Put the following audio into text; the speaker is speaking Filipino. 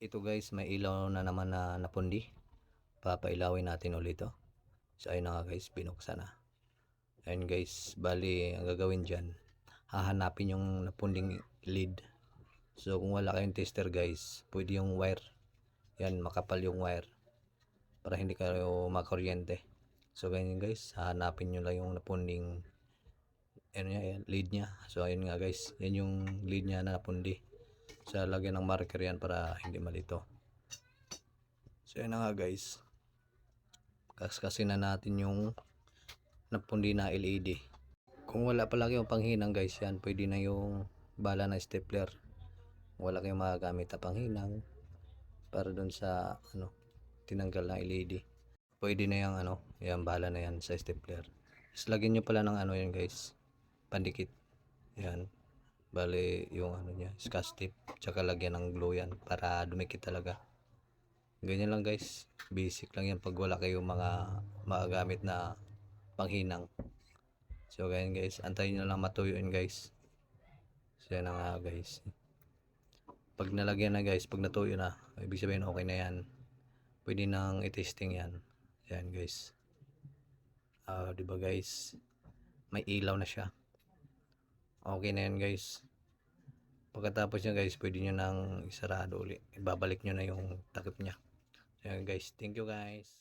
Ito guys, may ilaw na naman na napundi. Papailawin natin ulit to. So ayun na nga guys, binuksan na. Ayun guys, bali ang gagawin dyan, hahanapin yung napunding lead. So kung wala kayong tester guys, pwede yung wire. Yan, makapal yung wire. Para hindi kayo makuryente. So ganyan guys, hahanapin nyo lang yung napunding ano niya, lead niya. So ayun nga guys, yan yung lead niya na napundi. So lagyan ng marker yan para hindi malito. So yun na nga guys. Kaskasin na natin yung napundi na LED. Kung wala pa lang yung panghinang guys yan, pwede na yung bala na stapler. Wala kayong magagamit na panghinang para dun sa ano tinanggal na LED. Pwede na yung ano, yung bala na yan sa stapler. Tapos lagyan nyo pala ng ano yan guys, pandikit. Yan. Bale, yung ano niya, scotch tape. Tsaka lagyan ng glue yan para dumikit talaga. Ganyan lang guys. Basic lang yan pag wala kayong mga magagamit na panghinang. So ganyan guys. Antayin nyo lang matuyo yun guys. So yan na nga guys. Pag nalagyan na guys, pag natuyo na, ibig sabihin okay na yan. Pwede nang i-testing yan. Yan guys. Ah, 'di ba guys? May ilaw na siya. Okay na yan guys. Pagkatapos niya guys, pwede nyo nang isarado uli. Ibabalik nyo na yung takip niya. So guys, thank you guys.